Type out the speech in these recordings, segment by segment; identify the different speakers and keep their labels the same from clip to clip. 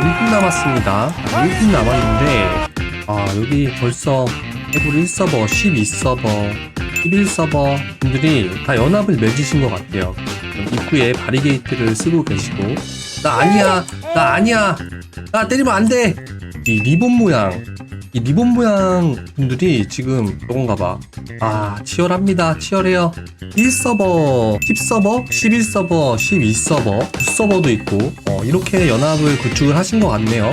Speaker 1: 1분 남았습니다. 아, 1분 남았는데, 아, 여기 벌써 해골 1서버, 12서버, 11서버 분들이 다 연합을 맺으신 것 같아요. 입구에 바리게이트를 쓰고 계시고, 나 아니야! 나 아니야! 나 때리면 안 돼! 이 리본 모양, 이 리본 모양 분들이 지금 저건가 봐. 아, 치열합니다. 치열해요. 1서버, 10서버, 11서버, 12서버, 9서버도 있고, 어, 이렇게 연합을 구축을 하신 것 같네요.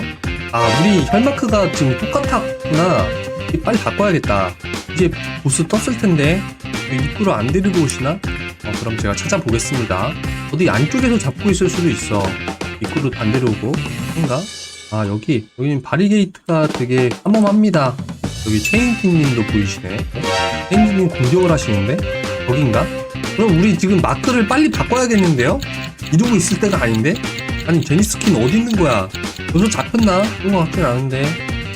Speaker 1: 아, 우리 혈마크가 지금 똑같았구나. 이 빨리 바꿔야겠다. 이제 보스 떴을 텐데, 왜 입구를 안 데리고 오시나? 어, 그럼 제가 찾아보겠습니다. 어디 안쪽에서 잡고 있을 수도 있어. 입구를 안 데려오고. 인가? 아, 여기, 여기는 바리게이트가 되게 삼엄합니다. 여기 체인팀 님도 보이시네. 체인팀 님 공격을 하시는데? 여긴가? 그럼 우리 지금 마크를 빨리 바꿔야겠는데요? 이러고 있을 때가 아닌데? 아니, 제니스킨 어디 있는 거야? 여기서 잡혔나? 그런 것 같진 않은데.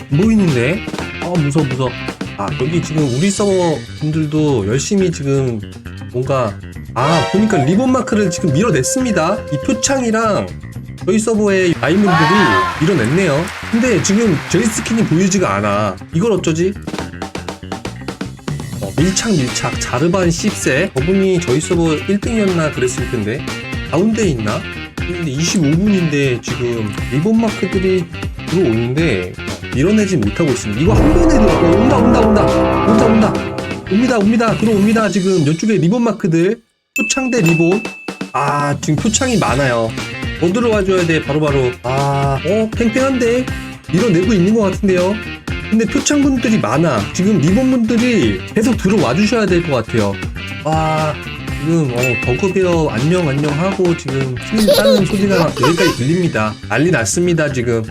Speaker 1: 안 보이는데? 아, 무서워, 무서워. 아, 여기 지금 우리 서버 분들도 열심히 지금 뭔가, 아, 보니까 리본 마크를 지금 밀어냈습니다. 이 표창이랑 저희 서버의 아이분들이 밀어냈네요. 근데 지금 제이스킨이 보이지가 않아. 이걸 어쩌지? 어, 밀착 밀착 자르반 10세 저분이 저희 서버 1등이었나 그랬을 텐데 가운데 있나? 근데 25분인데 지금 리본 마크들이 들어오는데 어, 밀어내지 못하고 있습니다. 이거 한 번에 들어 어, 온다 온다 온다 온다 온다 옵니다 옵니다 들어옵니다 지금 이쪽에 리본 마크들 표창대 리본 아 지금 표창이 많아요. 더 들어와줘야 돼 바로바로 아어 팽팽한데 밀어내고 있는 것 같은데요. 근데 표창분들이 많아. 지금 리본분들이 계속 들어와 주셔야 될 것 같아요. 와, 지금, 어, 버그베어 안녕, 안녕 하고 지금 힘 따는 소리가 여기까지 들립니다. 난리 났습니다, 지금.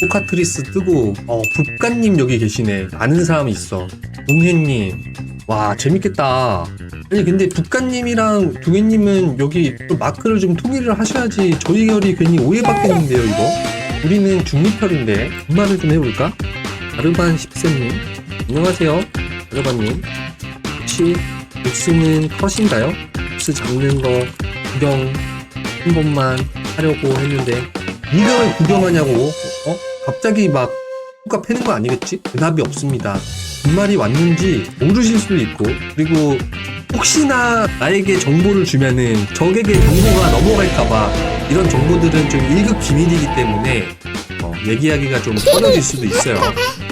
Speaker 1: 포카트리스 뜨고, 어, 북가님 여기 계시네. 아는 사람이 있어. 동해님. 와, 재밌겠다. 아니, 근데 북가님이랑 동해님은 여기 또 마크를 좀 통일을 하셔야지 저희 결이 괜히 오해받겠는데요, 이거? 우리는 중립혈인데, 분말을 좀 해볼까? 아르반 10세님 안녕하세요 아르반님 혹시 복스는 컷인가요? 복스 잡는 거 구경 한 번만 하려고 했는데 네가 왜 구경하냐고 어? 갑자기 막 효과 패는 거 아니겠지? 대답이 없습니다 분말이 왔는지 모르실 수도 있고 그리고 혹시나 나에게 정보를 주면은 적에게 정보가 넘어갈까봐 이런 정보들은 좀 1급 비밀이기 때문에 어, 얘기하기가 좀 꺼려질 수도 있어요.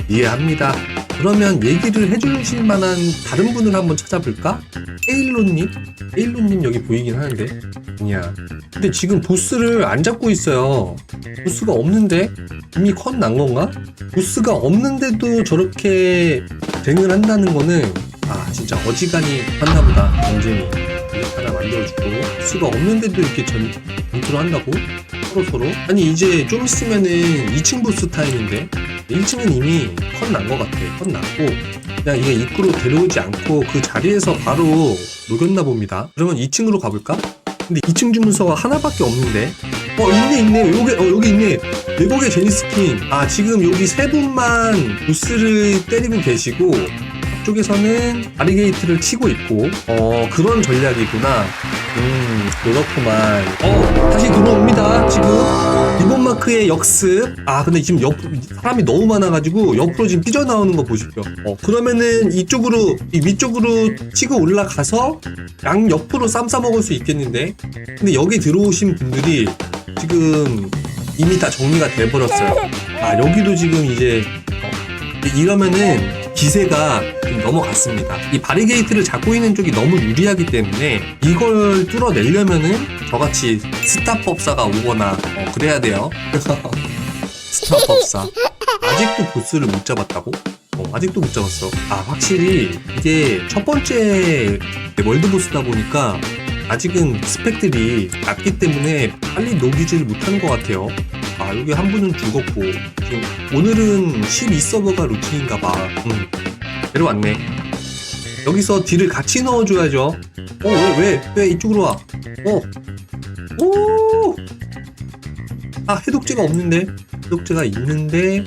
Speaker 1: 이해합니다. 그러면 얘기를 해주실 만한 다른 분을 한번 찾아볼까? 에일로님? 에일로님 여기 보이긴 하는데. 아니야. 근데 지금 보스를 안 잡고 있어요. 보스가 없는데? 이미 컷 난 건가? 보스가 없는데도 저렇게 댕을 한다는 거는 아 진짜 어지간히 한나 보다 경쟁이 하나 만들어주고 보스가 없는데도 이렇게 전, 전투를 한다고? 서로 서로? 아니 이제 좀 있으면은 2층 보스 타임인데 1층은 이미 컷 난 것 같아. 컷 났고 그냥 이게 입구로 데려오지 않고 그 자리에서 바로 녹였나 봅니다. 그러면 2층으로 가볼까? 근데 2층 주문서가 하나밖에 없는데 어 있네 있네. 여기 어 여기 있네. 외국의 제니스킨. 아 지금 여기 세 분만 보스를 때리고 계시고 쪽에서는 바리게이트를 치고 있고 어 그런 전략이구나. 음 그렇구만. 어 다시 들어옵니다. 지금 리본 마크의 역습. 아 근데 지금 옆 사람이 너무 많아가지고 옆으로 지금 삐져나오는 거 보십시오. 어 그러면은 이쪽으로 이 위쪽으로 치고 올라가서 양 옆으로 쌈 싸 먹을 수 있겠는데? 근데 여기 들어오신 분들이 지금 이미 다 정리가 돼버렸어요 아 여기도 지금 이제 어, 이러면은 기세가 좀 넘어갔습니다. 이 바리게이트를 잡고 있는 쪽이 너무 유리하기 때문에 이걸 뚫어내려면은 저같이 스타법사가 오거나 어, 그래야 돼요. 스타법사. 아직도 보스를 못 잡았다고? 어, 아직도 못 잡았어. 아, 확실히 이게 첫 번째 월드 보스다 보니까 아직은 스펙들이 낮기 때문에 빨리 녹이지를 못하는 것 같아요. 아, 여기 한 분은 죽었고, 지금 오늘은 12서버가 루틴인가 봐. 음, 내려왔네. 여기서 딜을 같이 넣어줘야죠. 어, 왜, 왜, 왜 이쪽으로 와? 어, 오! 아, 해독제가 없는데? 해독제가 있는데,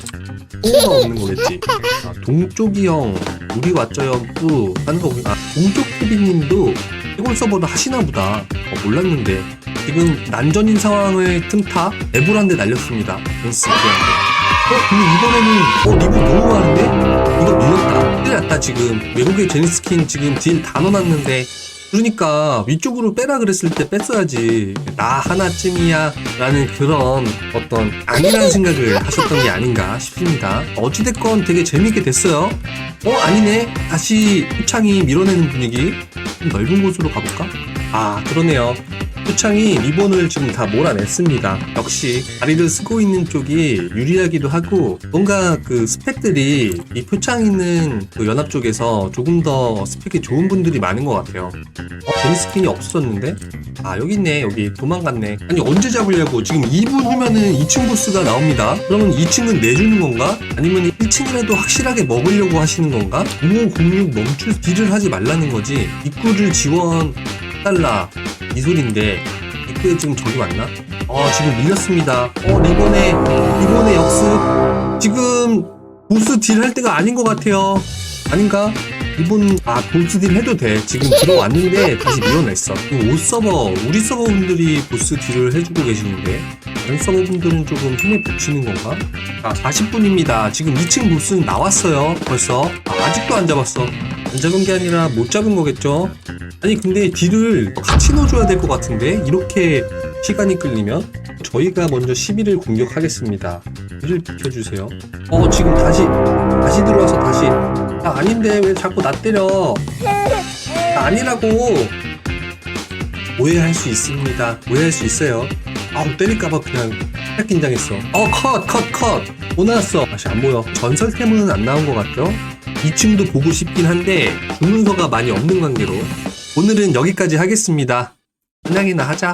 Speaker 1: 호가 없는 거겠지. 아, 동쪽이 형, 우리 왔죠 형, 뿌, 하는 거, 아, 동쪽 TV님도 해골 서버를 하시나 보다. 어, 몰랐는데. 지금 난전인 상황을 틈타 에보란데 날렸습니다. 기한데. 어, 근데 이번에는, 어, 리본 너무 많은데? 이거 밀렸다. 큰일 났다, 지금. 외국의 제니스킨 지금 딜 다 넣어놨는데. 그러니까 위쪽으로 빼라 그랬을 때 뺐어야지. 나 하나쯤이야. 라는 그런 어떤 아니라는 생각을 하셨던 게 아닌가 싶습니다. 어찌됐건 되게 재밌게 됐어요. 어, 아니네. 다시 표창이 밀어내는 분위기. 좀 넓은 곳으로 가볼까? 아, 그러네요. 표창이 리본을 지금 다 몰아냈습니다. 역시 다리를 쓰고 있는 쪽이 유리하기도 하고 뭔가 그 스펙들이 이 표창 있는 그 연합 쪽에서 조금 더 스펙이 좋은 분들이 많은 것 같아요. 어, 제니 스킨이 없어졌는데? 아 여기 있네 여기 도망갔네 아니 언제 잡으려고 지금 2분 후면은 2층 보스가 나옵니다 그러면 2층은 내주는 건가? 아니면 1층이라도 확실하게 먹으려고 하시는 건가? 5506 멈출 딜을 하지 말라는 거지 입구를 지원 달라. 이 소린데 입구에 지금 저기 왔나? 어 지금 밀렸습니다. 어 리본의 리본의 역습. 지금 보스 딜 할 때가 아닌 것 같아요. 아닌가? 일본 아 보스 딜 해도 돼. 지금 들어왔는데 다시 밀어냈어. 옷 서버 우리 서버 분들이 보스 딜을 해주고 계시는데 다른 서버 분들은 조금 힘을 붙이는 건가? 아 40분입니다. 지금 2층 보스는 나왔어요 벌써. 아, 아직도 안 잡았어. 안 잡은 게 아니라 못 잡은 거겠죠 아니 근데 딜을 같이 넣어줘야 될 것 같은데? 이렇게 시간이 끌리면 저희가 먼저 11을 공격하겠습니다. 딜을 비켜주세요. 어 지금 다시 다시 들어와서 다시. 아 아닌데 왜 자꾸 나 때려? 나 아니라고. 오해할 수 있습니다. 오해할 수 있어요. 아우 때릴까봐 그냥 딱 긴장했어. 어 컷 컷컷뭐 나왔어. 다시 안 보여. 전설템은 안 나온 것 같죠? 2층도 보고 싶긴 한데 주문서가 많이 없는 관계로 오늘은 여기까지 하겠습니다. 그냥이나 하자